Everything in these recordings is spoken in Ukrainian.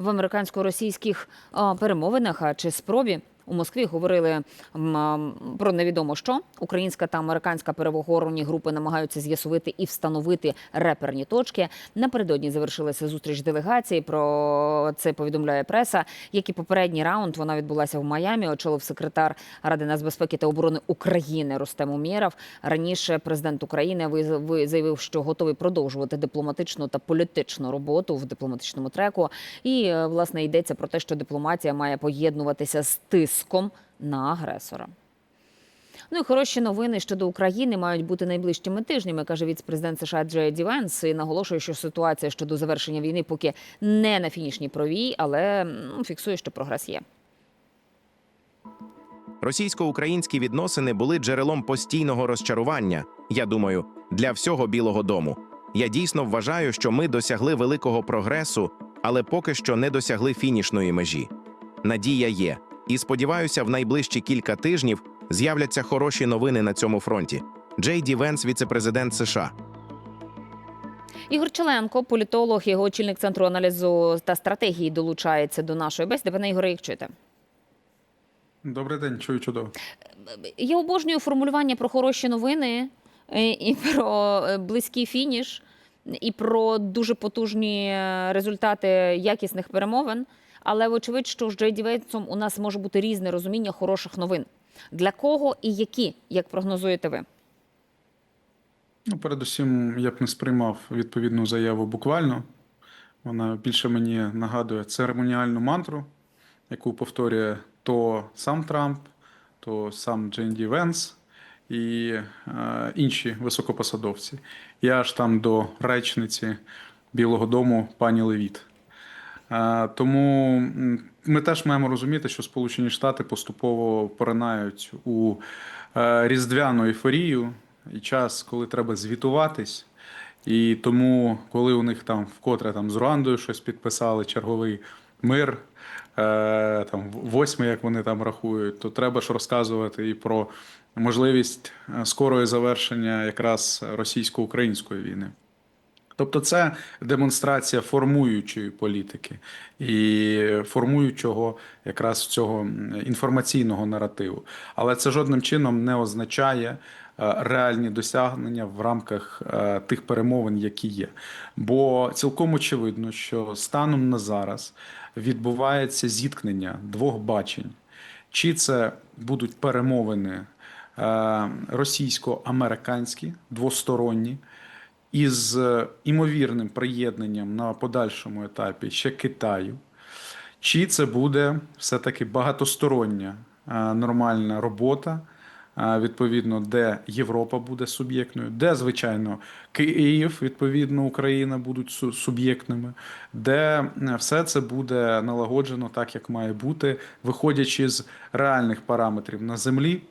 в американсько-російських перемовинах а, чи спробі. У Москві говорили про невідомо що. Українська та американська переговорні групи намагаються з'ясувати і встановити реперні точки. Напередодні завершилася зустріч делегації. Про це повідомляє преса. Як і попередній раунд, вона відбулася в Майамі. Очолив секретар Ради нацбезпеки та оборони України Рустем Умєров. Раніше президент України заявив, що готовий продовжувати дипломатичну та політичну роботу в дипломатичному треку. І е, власне йдеться про те, що дипломатія має поєднуватися з тиском на агресора. Ну і хороші новини щодо України мають бути найближчими тижнями, каже віцпрезидент США Джей Ді. І наголошує, що ситуація щодо завершення війни поки не на фінішній провій, але м, фіксує, що прогрес є. Російсько-українські відносини були джерелом постійного розчарування. Я думаю, для всього Білого Дому. Я дійсно вважаю, що ми досягли великого прогресу, але поки що не досягли фінішної межі. Надія є, і сподіваюся, в найближчі кілька тижнів з'являться хороші новини на цьому фронті. Джей Ді Венс, віцепрезидент США. Ігор Челенко, політолог, його очільник центру аналізу та стратегії, долучається до нашої бесіди. Пане Ігоре, як чуєте? Добрий день, чую чудово. Я обожнюю формулювання про хороші новини е, і про е, близький фініш, і про дуже потужні е, результати якісних перемовин. Але вочевидь, що з Джей Ді у нас може бути різне розуміння хороших новин. Для кого і які, як прогнозуєте ви? Ну, передусім, я б не сприймав відповідну заяву буквально. Вона більше мені нагадує церемоніальну мантру, яку повторює то сам Трамп, то сам Дженді Венс і е, інші високопосадовці. Я аж там до речниці Білого Дому пані Левіт. Е, Тому ми теж маємо розуміти, що Сполучені Штати поступово поринають у е, різдвяну ейфорію і час, коли треба звітуватись. І тому, коли у них там вкотре там з Руандою щось підписали, черговий мир, е, там восьмий, як вони там рахують, то треба ж розказувати і про можливість е, скорої завершення якраз російсько-української війни. Тобто це демонстрація формуючої політики і формуючого якраз цього інформаційного наративу. Але це жодним чином не означає е, реальні досягнення в рамках е, тих перемовин, які є. Бо цілком очевидно, що станом на зараз відбувається зіткнення двох бачень. Чи це будуть перемовини е, російсько-американські, двосторонні, із е, імовірним приєднанням на подальшому етапі ще Китаю, чи це буде все-таки багатостороння е, нормальна робота, е, відповідно, де Європа буде суб'єктною, де, звичайно, Київ, відповідно, Україна будуть суб'єктними, де все це буде налагоджено так, як має бути, виходячи з реальних параметрів на землі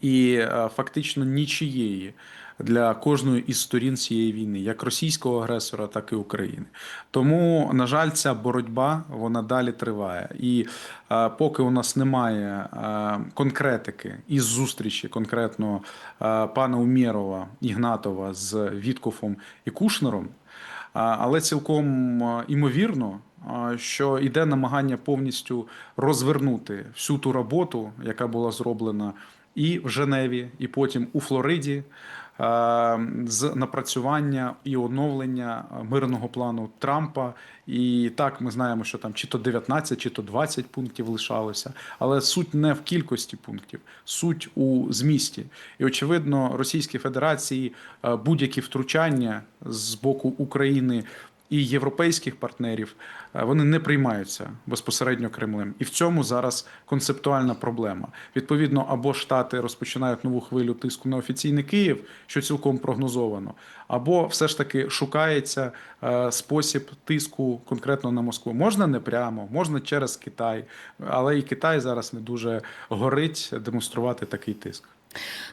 і фактично нічиєї для кожної із сторін цієї війни, як російського агресора, так і України. Тому, на жаль, ця боротьба вона далі триває. І е, поки у нас немає е, конкретики із зустрічі конкретно е, пана Умєрова, Ігнатова з Віткофом і Кушнером, а, Але цілком імовірно, що йде намагання повністю розвернути всю ту роботу, яка була зроблена і в Женеві, і потім у Флориді. А, З напрацювання і оновлення мирного плану Трампа, і так ми знаємо, що там чи то 19, чи то 20 пунктів лишалося, але суть не в кількості пунктів, суть у змісті. І очевидно, Російській Федерації е, будь-які втручання з боку України і європейських партнерів е, вони не приймаються безпосередньо Кремлем. І в цьому зараз концептуальна проблема. Відповідно, або Штати розпочинають нову хвилю тиску на офіційний Київ, що цілком прогнозовано, або все ж таки шукається е, спосіб тиску конкретно на Москву. Можна не прямо, можна через Китай, але і Китай зараз не дуже горить демонструвати такий тиск.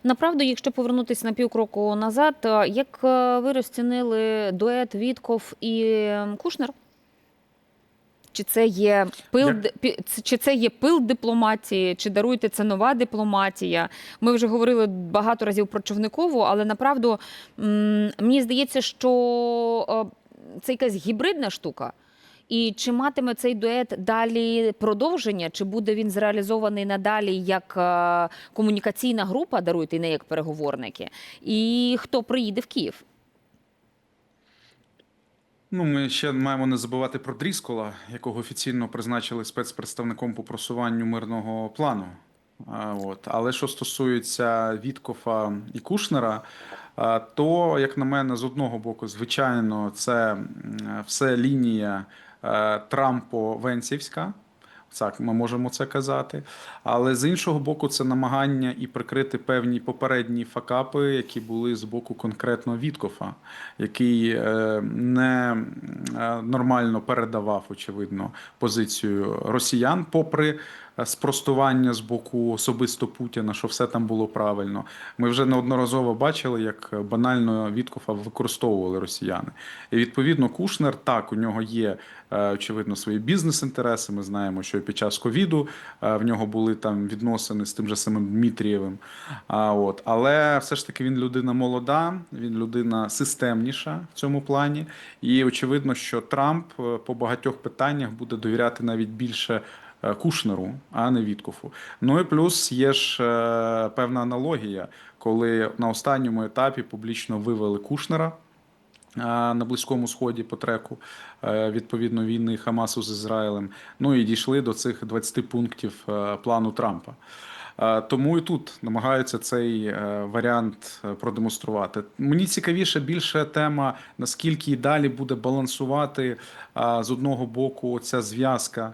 Направду, якщо повернутися на півкроку назад, е, як е, ви розцінили дует Вітков і Кушнер? Чи це є пил, Як- чи це є пил дипломатії, чи даруйте це нова дипломатія? Ми вже говорили багато разів про Човникову, але направду мені здається, що е, це якась гібридна штука. І чи матиме цей дует далі продовження? Чи буде він зреалізований надалі як е, комунікаційна група, даруйте, і не як переговорники? І хто приїде в Київ? Ну, ми ще маємо не забувати про Дріскола, якого офіційно призначили спецпредставником по просуванню мирного плану. От. Але що стосується Віткофа і Кушнера, то, як на мене, з одного боку, звичайно, це все лінія Трампо-Венцівська. Так, ми можемо це казати. Але з іншого боку, це намагання і прикрити певні попередні факапи, які були з боку конкретно Віткофа, який е, не е, нормально передавав, очевидно, позицію росіян, попри е, спростування з боку особисто Путіна, що все там було правильно. Ми вже неодноразово бачили, як банально Віткофа використовували росіяни. І відповідно Кушнер так, у нього є е, очевидно свої бізнес-інтереси. Ми знаємо, що під час ковіду е, в нього були там відносини з тим же самим Дмитрієвим. А от, але все ж таки він людина молода, він людина системніша в цьому плані. І очевидно, що Трамп е, по багатьох питаннях буде довіряти навіть більше. Е, Кушнеру, а не Віткофу. Ну і плюс є ж е, певна аналогія, коли на останньому етапі публічно вивели Кушнера е, на Близькому Сході по треку відповідно війни Хамасу з Ізраїлем. Ну і дійшли до цих 20 пунктів плану Трампа. Е, Тому і тут намагаються цей е, варіант е, продемонструвати. Мені цікавіше більше тема, наскільки і далі буде балансувати з одного боку ця зв'язка,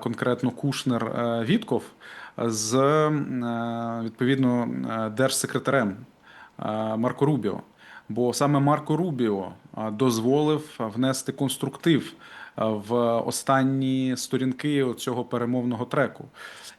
конкретно Кушнер Вітков, з відповідно держсекретарем Марко Рубіо. Бо саме Марко Рубіо дозволив внести конструктив в останні сторінки цього перемовного треку.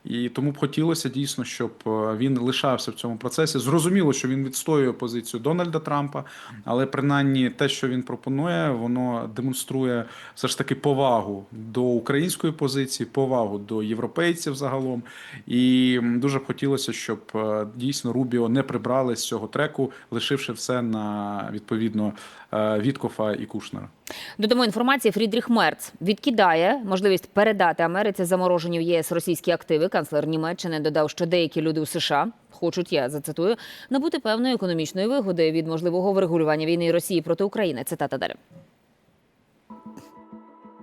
І тому б хотілося дійсно, щоб е, він лишався в цьому процесі. Зрозуміло, що він відстоює позицію Дональда Трампа, але принаймні те, що він пропонує, воно демонструє все ж таки повагу до української позиції, повагу до європейців загалом. І дуже б хотілося, щоб е, дійсно Рубіо не прибрали з цього треку, лишивши все на відповідно е, Віткофа і Кушнера. Додамо інформації. Фрідріх Мерц відкидає можливість передати Америці заморожені в ЄС російські активи. Канцлер Німеччини додав, що деякі люди у США хочуть, я зацитую, набути певної економічної вигоди від можливого врегулювання війни Росії проти України. Цитата далі.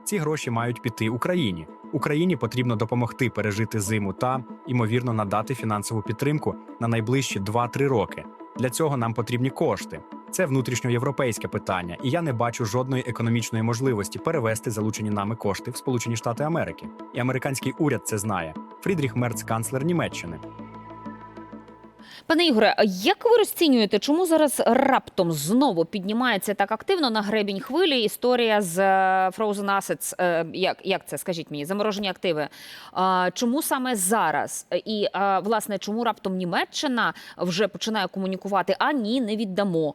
Ці гроші мають піти Україні. Україні потрібно допомогти пережити зиму та, ймовірно, надати фінансову підтримку на найближчі 2-3 роки. Для цього нам потрібні кошти. Це внутрішньоєвропейське питання, і я не бачу жодної економічної можливості перевести залучені нами кошти в Сполучені Штати Америки. І американський уряд це знає. Фрідріх Мерц, канцлер Німеччини. Пане Ігоре, як ви розцінюєте, чому зараз раптом знову піднімається так активно на гребінь хвилі історія з е, Frozen Assets? Е, Як, як це скажіть мені? Заморожені активи. Чому саме зараз? І власне, чому раптом Німеччина вже починає комунікувати? А ні, не віддамо.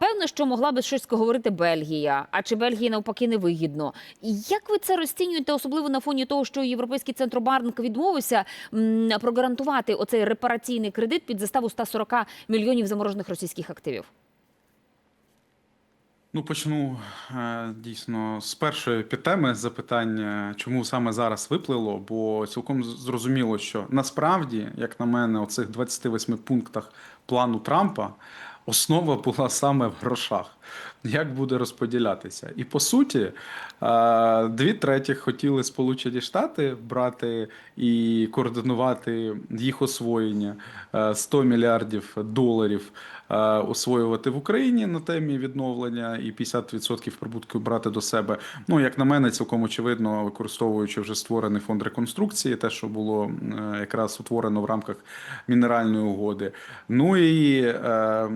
Певно, що могла би щось говорити Бельгія, а чи Бельгії навпаки не вигідно? Як ви це розцінюєте, особливо на фоні того, що Європейський центробанк відмовився прогарантувати оцей репараційний кредит під заставу 140 мільйонів заморожених російських активів? Ну, почну е, дійсно з першої підтеми запитання, чому саме зараз виплило, бо цілком зрозуміло, що насправді, як на мене, у цих 28 пунктах плану Трампа основа була саме в грошах. Як буде розподілятися? І по суті, е, дві третіх хотіли Сполучені Штати брати і координувати їх освоєння е, 100 мільярдів доларів е, освоювати в Україні на темі відновлення і 50% прибутку брати до себе. Ну, як на мене, цілком очевидно, використовуючи вже створений фонд реконструкції, те, що було е, якраз утворено в рамках мінеральної угоди. Ну і е,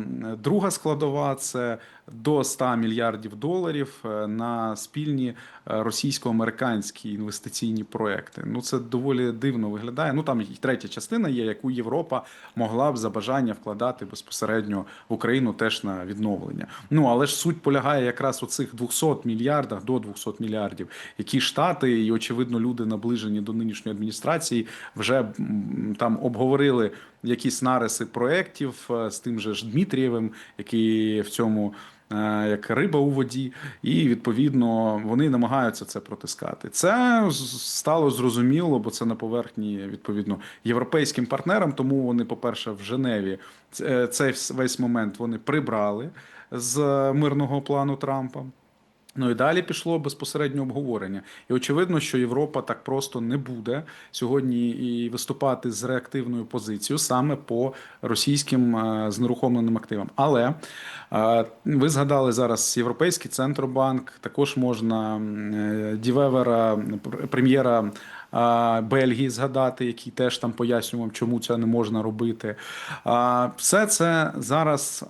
друга складова це до 100 мільярдів доларів е, на спільні е, російсько-американські інвестиційні проекти. Ну це доволі дивно виглядає. Ну там і третя частина є, яку Європа могла б за бажання вкладати безпосередньо в Україну теж на відновлення. Ну але ж суть полягає якраз у цих 200 мільярдах до 200 мільярдів, які штати і очевидно люди наближені до нинішньої адміністрації вже там обговорили якісь нариси проєктів е, з тим же ж Дмитрієвим, який в цьому як риба у воді, і відповідно вони намагаються це протискати. Це стало зрозуміло, бо це на поверхні відповідно європейським партнерам. Тому вони, по-перше, в Женеві цей весь момент вони прибрали з мирного плану Трампа. Ну і далі пішло безпосередньо обговорення. І очевидно, що Європа так просто не буде сьогодні і виступати з реактивною позицією саме по російським е, знерухомленим активам. Але е, ви згадали зараз Європейський центробанк, також можна е, Дівевера, прем'єра. Бельгії згадати, який теж там пояснював, чому це не можна робити. Все це зараз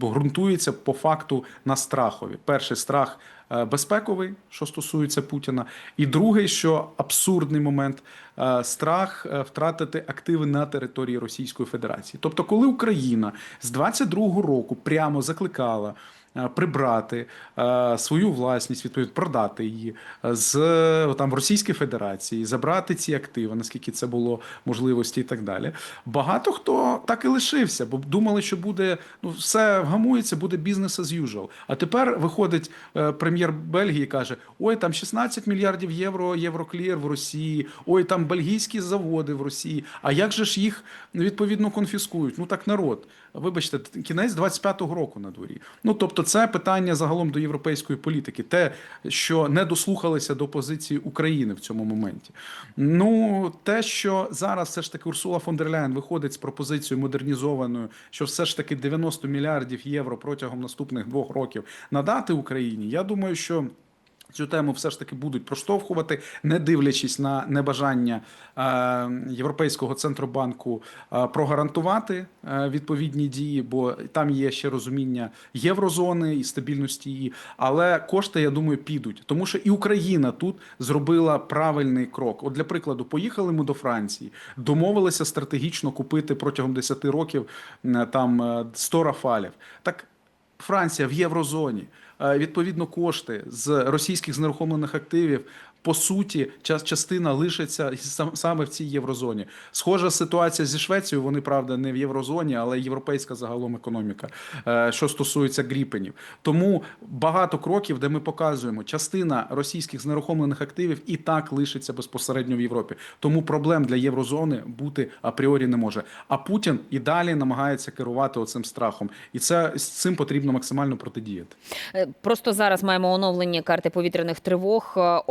ґрунтується по факту на страхові. Перший страх е, безпековий, що стосується Путіна, і другий, що абсурдний момент е, страх е, втратити активи на території Російської Федерації. Тобто, коли Україна з 22-го року прямо закликала. Е, Прибрати е, свою власність, відповідно, продати її е, з там Російської Федерації, забрати ці активи, наскільки це було можливості, і так далі. Багато хто так і лишився, бо думали, що буде ну все вгамується, буде бізнес as usual. А тепер виходить прем'єр Бельгії каже: ой, там 16 мільярдів євро, євроклір в Росії, ой, там бельгійські заводи в Росії. А як же ж їх відповідно конфіскують? Ну так народ. Вибачте, кінець 25-го року на дворі. Ну тобто, це питання загалом до європейської політики, те, що не дослухалися до позиції України в цьому моменті. Ну, те, що зараз все ж таки Урсула фон дер Ляєн виходить з пропозицією модернізованою, що все ж таки 90 мільярдів євро протягом наступних двох років надати Україні. Я думаю, що. Цю тему все ж таки будуть проштовхувати, не дивлячись на небажання е, Європейського центробанку е, прогарантувати е, відповідні дії, бо там є ще розуміння єврозони і стабільності її. Але кошти, я думаю, підуть, тому що і Україна тут зробила правильний крок. От для прикладу, поїхали ми до Франції, домовилися стратегічно купити протягом 10 років там е, 100 рафалів. Так Франція в єврозоні. Е, Відповідно, кошти з російських знерухомлених активів. По суті, час- частина лишиться сам- саме в цій єврозоні. Схожа ситуація зі Швецією. Вони правда не в єврозоні, але європейська загалом економіка, е, що стосується гріпенів. Тому багато кроків, де ми показуємо, частина російських знерухомлених активів і так лишиться безпосередньо в Європі. Тому проблем для єврозони бути апріорі не може. А Путін і далі намагається керувати оцим страхом, і це з цим потрібно максимально протидіяти. Е, Просто зараз маємо оновлені карти повітряних тривог. Е,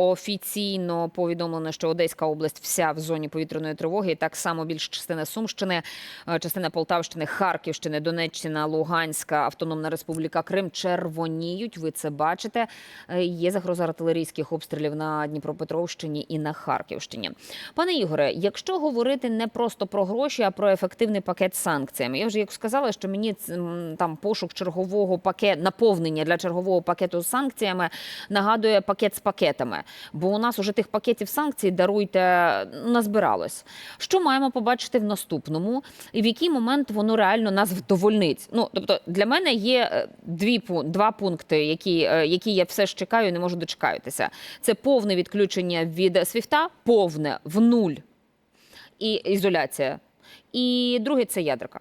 Офіційно повідомлено, що Одеська область вся в зоні повітряної тривоги. Так само більш частина Сумщини, е, частина Полтавщини, Харківщини, Донеччина, Луганська, Автономна Республіка Крим червоніють. Ви це бачите. Е, Є загроза артилерійських обстрілів на Дніпропетровщині і на Харківщині. Пане Ігоре, якщо говорити не просто про гроші, а про ефективний пакет санкціями, я вже як сказала, що мені там пошук чергового пакет наповнення для чергового пакету з санкціями нагадує пакет з пакетами. Бо у нас уже тих пакетів санкцій даруйте назбиралось. Що маємо побачити в наступному, і в який момент воно реально нас вдовольнить? Ну тобто для мене є е, дві два пункти, які, е, які я все ж чекаю, і не можу дочекатися. Це повне відключення від свіфта, повне в нуль і ізоляція. І другий це ядерка.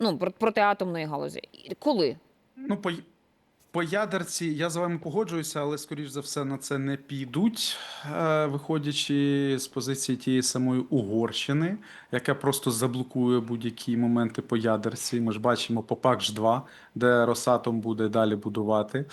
Ну, про- протиатомної галузі. Коли? Ну, по, по ядерці я з вами погоджуюся, але скоріш за все на це не підуть, е, виходячи з позиції тієї самої Угорщини, яка просто заблокує будь-які моменти по ядерці. Ми ж бачимо по ПАКШ 2 де Росатом буде далі будувати.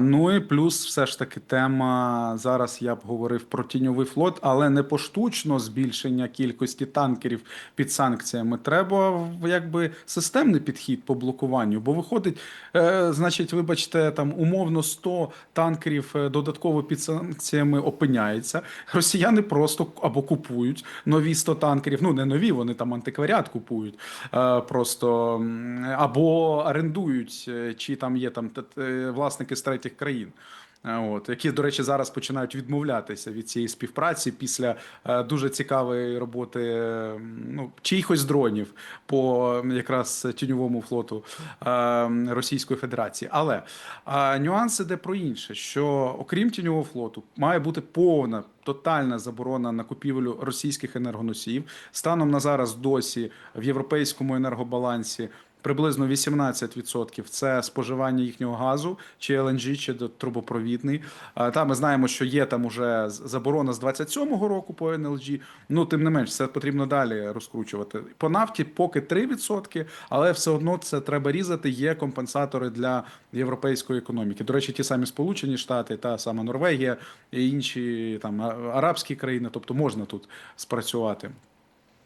Ну і плюс, все ж таки, тема зараз я б говорив про тіньовий флот, але не поштучно збільшення кількості танкерів під санкціями. Треба якби системний підхід по блокуванню. Бо виходить, е, значить, вибачте, там умовно 100 танкерів е, додатково під санкціями опиняється. Росіяни просто або купують нові 100 танкерів. Ну не нові, вони там антикваріат купують. Е, просто або орендують, е, чи там є там власники з третіх країн. От, які, до речі, зараз починають відмовлятися від цієї співпраці після е, дуже цікавої роботи е, ну, чиїхось дронів по якраз тіньовому флоту е, Російської Федерації. Але нюанс іде про інше: що окрім тіньового флоту має бути повна. Тотальна заборона на купівлю російських енергоносіїв станом на зараз досі в європейському енергобалансі приблизно 18% це споживання їхнього газу, чи LNG, чи трубопровідний. Та ми знаємо, що є там уже заборона з 27-го року по NLG. Ну тим не менш, це потрібно далі розкручувати. По нафті поки 3%, але все одно це треба різати. Є компенсатори для європейської економіки. До речі, ті самі Сполучені Штати, та сама Норвегія і інші там арабські країни, тобто можна тут спрацювати.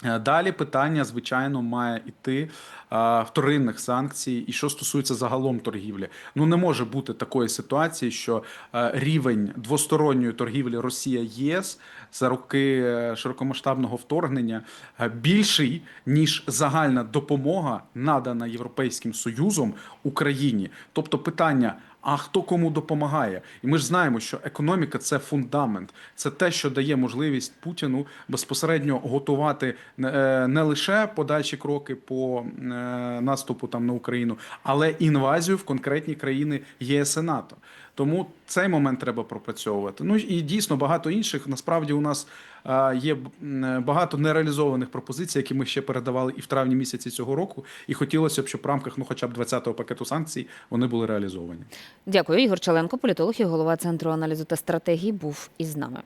Е, Далі питання, звичайно, має йти а, вторинних санкцій, і що стосується загалом торгівлі. Ну не може бути такої ситуації, що е, рівень двосторонньої торгівлі Росія ЄС за роки е, широкомасштабного вторгнення е, більший ніж загальна допомога надана Європейським Союзом Україні. Тобто питання. А хто кому допомагає? І ми ж знаємо, що економіка це фундамент, це те, що дає можливість Путіну безпосередньо готувати е, не лише подальші кроки по е, наступу там на Україну, але інвазію в конкретні країни ЄС і НАТО. Тому цей момент треба пропрацьовувати. Ну і дійсно багато інших. Насправді у нас є багато нереалізованих пропозицій, які ми ще передавали і в травні місяці цього року. І хотілося б, щоб в рамках ну, хоча б 20-го пакету санкцій вони були реалізовані. Дякую. Ігор Чаленко, політолог і голова центру аналізу та стратегії, був із нами.